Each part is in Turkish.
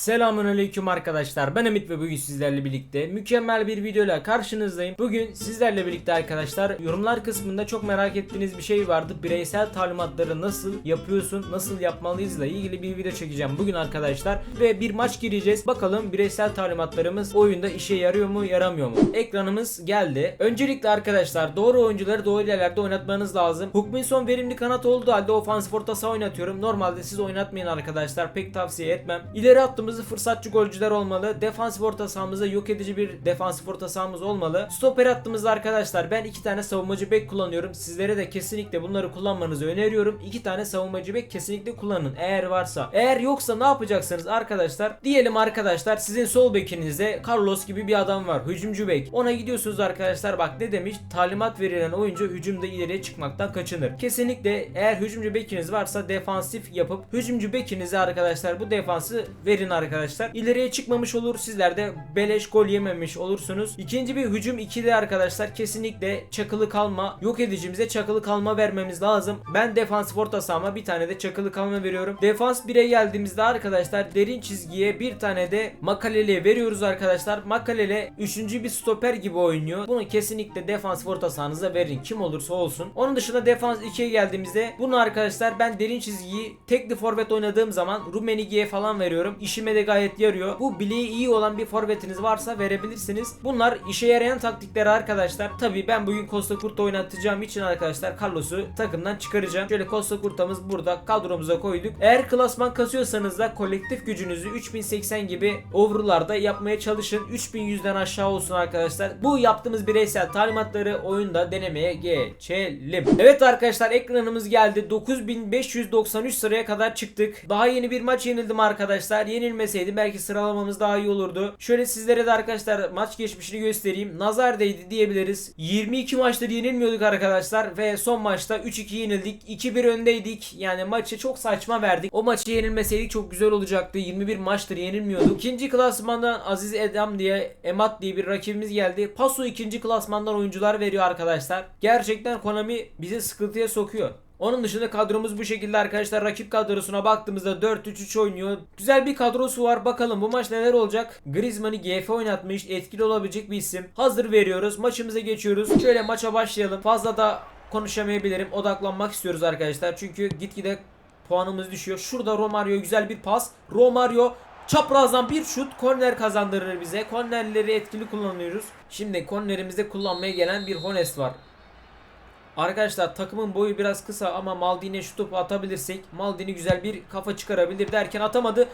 Selamünaleyküm arkadaşlar. Ben Ümit ve bugün sizlerle birlikte mükemmel bir videoyla karşınızdayım. Bugün sizlerle birlikte arkadaşlar yorumlar kısmında çok merak ettiğiniz bir şey vardı. Bireysel talimatları nasıl yapıyorsun, nasıl yapmalıyızla ilgili bir video çekeceğim bugün arkadaşlar. Ve bir maç gireceğiz. Bakalım bireysel talimatlarımız oyunda işe yarıyor mu, yaramıyor mu? Ekranımız geldi. Öncelikle arkadaşlar doğru oyuncuları doğru yerlerde oynatmanız lazım. Hukminson verimli kanat olduğu halde ofansif orta oynatıyorum. Normalde siz oynatmayın arkadaşlar. Pek tavsiye etmem. İleri hattımızı fırsatçı golcüler olmalı. Defansif orta sahamızda yok edici bir defansif orta sahamız olmalı. Stoper hattımızda arkadaşlar ben iki tane savunmacı bek kullanıyorum. Sizlere de kesinlikle bunları kullanmanızı öneriyorum. İki tane savunmacı bek kesinlikle kullanın eğer varsa. Eğer yoksa ne yapacaksınız arkadaşlar? Diyelim arkadaşlar sizin sol bekinizde Carlos gibi bir adam var. Hücumcu bek. Ona gidiyorsunuz arkadaşlar bak ne demiş? Talimat verilen oyuncu hücumda ileriye çıkmaktan kaçınır. Kesinlikle eğer hücumcu bekiniz varsa defansif yapıp hücumcu bekinize arkadaşlar bu defansı verin arkadaşlar. İleriye çıkmamış olur. Sizler de beleş gol yememiş olursunuz. İkinci bir hücum ikili arkadaşlar. Kesinlikle çakılı kalma. Yok edicimize çakılı kalma vermemiz lazım. Ben defansif orta sahama bir tane de çakılı kalma veriyorum. Defans 1'e geldiğimizde arkadaşlar derin çizgiye bir tane de Makalele'ye veriyoruz arkadaşlar. Makalele 3. bir stoper gibi oynuyor. Bunu kesinlikle defansif orta sahanıza verin. Kim olursa olsun. Onun dışında defans 2'ye geldiğimizde bunu arkadaşlar ben derin çizgiyi tekli forvet oynadığım zaman Rumenigi'ye falan veriyorum. İşime de gayet yarıyor. Bu bileği iyi olan bir forvetiniz varsa verebilirsiniz. Bunlar işe yarayan taktikler arkadaşlar. Tabii ben bugün Costa Curta oynatacağım için arkadaşlar Carlos'u takımdan çıkaracağım. Şöyle Costa Curta'mız burada kadromuza koyduk. Eğer klasman kasıyorsanız da kolektif gücünüzü 3080 gibi over'larda yapmaya çalışın. 3100'den aşağı olsun arkadaşlar. Bu yaptığımız bireysel talimatları oyunda denemeye geçelim. Evet arkadaşlar ekranımız geldi. 9593 sıraya kadar çıktık. Daha yeni bir maç yenildim arkadaşlar. Yenilmeseydim belki sıralamamız daha iyi olurdu. Şöyle sizlere de arkadaşlar maç geçmişini göstereyim. Nazar değdi diyebiliriz. 22 maçtır yenilmiyorduk arkadaşlar ve son maçta 3-2 yenildik. 2-1 öndeydik. Yani maçı çok saçma verdik. O maçı yenilmeseydik çok güzel olacaktı. 21 maçtır yenilmiyorduk. İkinci klasmandan Aziz Edam diye Emat diye bir rakibimiz geldi. Paso ikinci klasmandan oyuncular veriyor arkadaşlar. Gerçekten Konami bizi sıkıntıya sokuyor. Onun dışında kadromuz bu şekilde arkadaşlar. Rakip kadrosuna baktığımızda 4-3-3 oynuyor. Güzel bir kadrosu var. Bakalım bu maç neler olacak? Griezmann'ı GF oynatmış. Etkili olabilecek bir isim. Hazır veriyoruz. Maçımıza geçiyoruz. Şöyle maça başlayalım. Fazla da konuşamayabilirim. Odaklanmak istiyoruz arkadaşlar. Çünkü gitgide puanımız düşüyor. Şurada Romario güzel bir pas. Romario Çaprazdan bir şut korner kazandırır bize. Kornerleri etkili kullanıyoruz. Şimdi kornerimizde kullanmaya gelen bir Hones var. Arkadaşlar takımın boyu biraz kısa ama Maldini'ye şu topu atabilirsek Maldini güzel bir kafa çıkarabilir derken atamadı.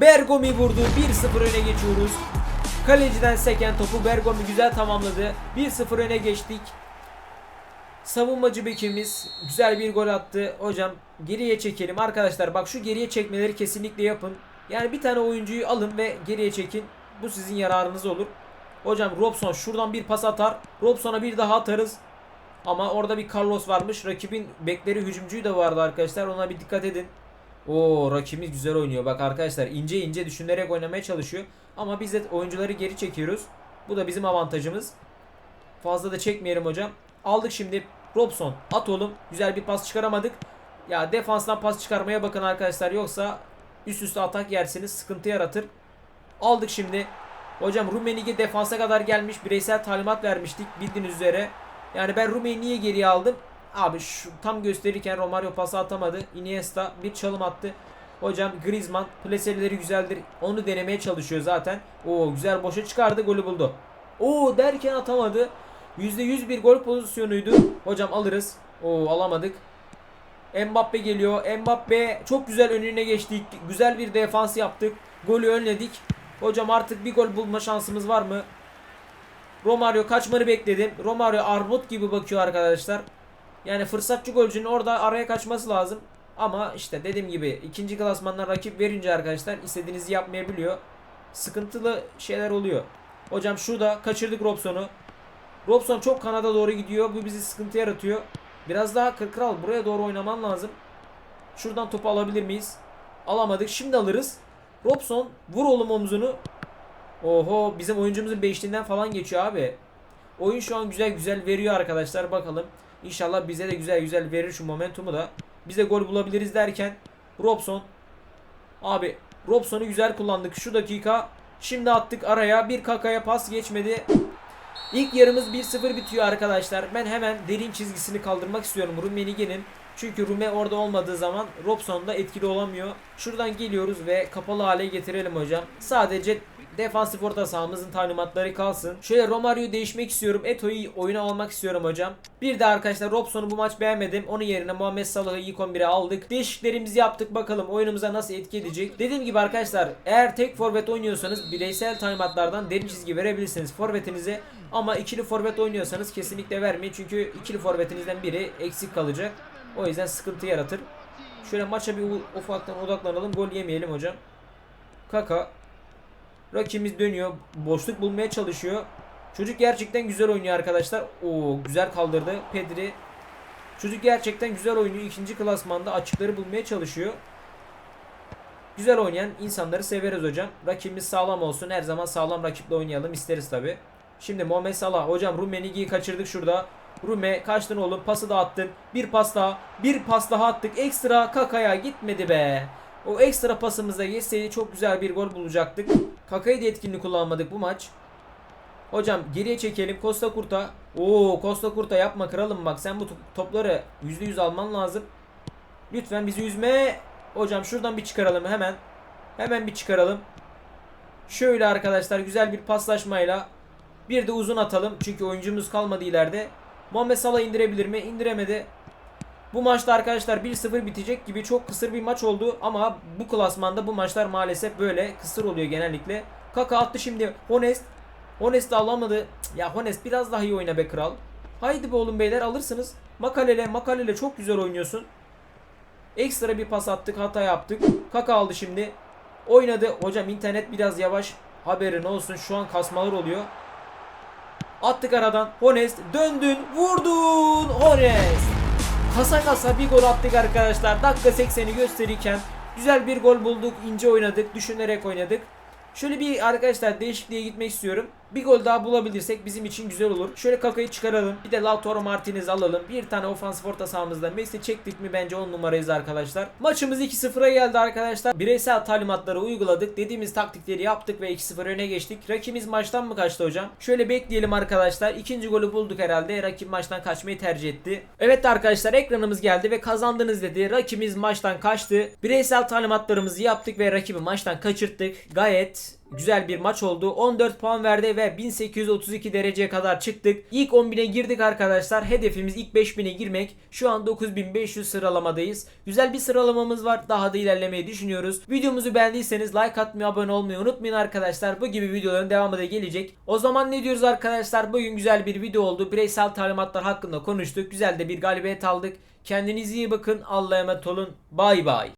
Bergomi vurdu. 1-0 öne geçiyoruz. Kaleciden seken topu Bergomi güzel tamamladı. 1-0 öne geçtik. Savunmacı bekimiz güzel bir gol attı. Hocam geriye çekelim. Arkadaşlar bak şu geriye çekmeleri kesinlikle yapın. Yani bir tane oyuncuyu alın ve geriye çekin. Bu sizin yararınız olur. Hocam Robson şuradan bir pas atar. Robson'a bir daha atarız. Ama orada bir Carlos varmış. Rakibin bekleri hücumcuyu da vardı arkadaşlar. Ona bir dikkat edin. Oo rakibimiz güzel oynuyor. Bak arkadaşlar ince ince düşünerek oynamaya çalışıyor. Ama biz de oyuncuları geri çekiyoruz. Bu da bizim avantajımız. Fazla da çekmeyelim hocam. Aldık şimdi Robson. At oğlum. Güzel bir pas çıkaramadık. Ya defanstan pas çıkarmaya bakın arkadaşlar. Yoksa üst üste atak yerseniz sıkıntı yaratır. Aldık şimdi. Hocam Rumenige defansa kadar gelmiş. Bireysel talimat vermiştik bildiğiniz üzere. Yani ben Rumey'i niye geriye aldım? Abi şu tam gösterirken Romario pası atamadı. Iniesta bir çalım attı. Hocam Griezmann plaseleri güzeldir. Onu denemeye çalışıyor zaten. Oo güzel boşa çıkardı golü buldu. Oo derken atamadı. %100 bir gol pozisyonuydu. Hocam alırız. Oo alamadık. Mbappe geliyor. Mbappe çok güzel önüne geçtik. Güzel bir defans yaptık. Golü önledik. Hocam artık bir gol bulma şansımız var mı? Romario kaçmanı bekledim. Romario armut gibi bakıyor arkadaşlar. Yani fırsatçı golcünün orada araya kaçması lazım. Ama işte dediğim gibi ikinci klasmandan rakip verince arkadaşlar istediğinizi yapmayabiliyor. Sıkıntılı şeyler oluyor. Hocam şurada kaçırdık Robson'u. Robson çok kanada doğru gidiyor. Bu bizi sıkıntı yaratıyor. Biraz daha kır kral buraya doğru oynaman lazım. Şuradan topu alabilir miyiz? Alamadık. Şimdi alırız. Robson vur oğlum omzunu. Oho bizim oyuncumuzun beşliğinden falan geçiyor abi. Oyun şu an güzel güzel veriyor arkadaşlar bakalım. İnşallah bize de güzel güzel verir şu momentumu da. Biz de gol bulabiliriz derken Robson abi Robson'u güzel kullandık şu dakika. Şimdi attık araya. Bir kakaya pas geçmedi. İlk yarımız 1-0 bitiyor arkadaşlar. Ben hemen derin çizgisini kaldırmak istiyorum Rummenigge'nin. Çünkü Rume orada olmadığı zaman Robson da etkili olamıyor. Şuradan geliyoruz ve kapalı hale getirelim hocam. Sadece defansif orta sahamızın talimatları kalsın. Şöyle Romario'yu değişmek istiyorum. Eto'yu oyuna almak istiyorum hocam. Bir de arkadaşlar Robson'u bu maç beğenmedim. Onun yerine Muhammed Salah'ı ilk 11'e aldık. Değişiklerimizi yaptık. Bakalım oyunumuza nasıl etki edecek. Dediğim gibi arkadaşlar eğer tek forvet oynuyorsanız bireysel talimatlardan derin çizgi verebilirsiniz forvetinize. Ama ikili forvet oynuyorsanız kesinlikle vermeyin. Çünkü ikili forvetinizden biri eksik kalacak. O yüzden sıkıntı yaratır. Şöyle maça bir ufaktan odaklanalım. Gol yemeyelim hocam. Kaka. Rakibimiz dönüyor. Boşluk bulmaya çalışıyor. Çocuk gerçekten güzel oynuyor arkadaşlar. Oo güzel kaldırdı. Pedri. Çocuk gerçekten güzel oynuyor. İkinci klasmanda açıkları bulmaya çalışıyor. Güzel oynayan insanları severiz hocam. Rakibimiz sağlam olsun. Her zaman sağlam rakiple oynayalım isteriz tabi. Şimdi Muhammed Salah. Hocam Rummenigge'yi kaçırdık şurada. Rume kaçtın oğlum pası da attın. Bir pas daha. Bir pas daha attık. Ekstra Kaka'ya gitmedi be. O ekstra pasımıza geçseydi çok güzel bir gol bulacaktık. Kaka'yı da etkinlik kullanmadık bu maç. Hocam geriye çekelim. Costa Kurta. Oo Costa Kurta yapma kralım bak. Sen bu top- topları %100 alman lazım. Lütfen bizi üzme. Hocam şuradan bir çıkaralım hemen. Hemen bir çıkaralım. Şöyle arkadaşlar güzel bir paslaşmayla bir de uzun atalım. Çünkü oyuncumuz kalmadı ileride. Muhammed Salah indirebilir mi? İndiremedi. Bu maçta arkadaşlar 1-0 bitecek gibi çok kısır bir maç oldu ama bu klasmanda bu maçlar maalesef böyle kısır oluyor genellikle. Kaka attı şimdi. Honest. Honest alamadı. Ya Honest biraz daha iyi oyna be kral. Haydi be oğlum beyler alırsınız. Makalele Makalele çok güzel oynuyorsun. Ekstra bir pas attık hata yaptık. Kaka aldı şimdi. Oynadı. Hocam internet biraz yavaş. Haberin olsun şu an kasmalar oluyor. Attık aradan. Honest döndün vurdun. Honest. Kasa kasa bir gol attık arkadaşlar. Dakika 80'i gösterirken güzel bir gol bulduk. ince oynadık. Düşünerek oynadık. Şöyle bir arkadaşlar değişikliğe gitmek istiyorum. Bir gol daha bulabilirsek bizim için güzel olur. Şöyle Kaka'yı çıkaralım. Bir de Lautaro Martinez alalım. Bir tane ofansif orta sahamızda. Messi çektik mi bence 10 numarayız arkadaşlar. Maçımız 2-0'a geldi arkadaşlar. Bireysel talimatları uyguladık. Dediğimiz taktikleri yaptık ve 2-0 öne geçtik. Rakibimiz maçtan mı kaçtı hocam? Şöyle bekleyelim arkadaşlar. İkinci golü bulduk herhalde. Rakip maçtan kaçmayı tercih etti. Evet arkadaşlar ekranımız geldi ve kazandınız dedi. Rakibimiz maçtan kaçtı. Bireysel talimatlarımızı yaptık ve rakibi maçtan kaçırttık. Gayet Güzel bir maç oldu. 14 puan verdi ve 1832 dereceye kadar çıktık. İlk 10.000'e girdik arkadaşlar. Hedefimiz ilk 5000'e girmek. Şu an 9500 sıralamadayız. Güzel bir sıralamamız var. Daha da ilerlemeyi düşünüyoruz. Videomuzu beğendiyseniz like atmayı, abone olmayı unutmayın arkadaşlar. Bu gibi videoların devamı da gelecek. O zaman ne diyoruz arkadaşlar? Bugün güzel bir video oldu. Bireysel talimatlar hakkında konuştuk. Güzel de bir galibiyet aldık. Kendinize iyi bakın. Allah'a emanet olun. Bay bay.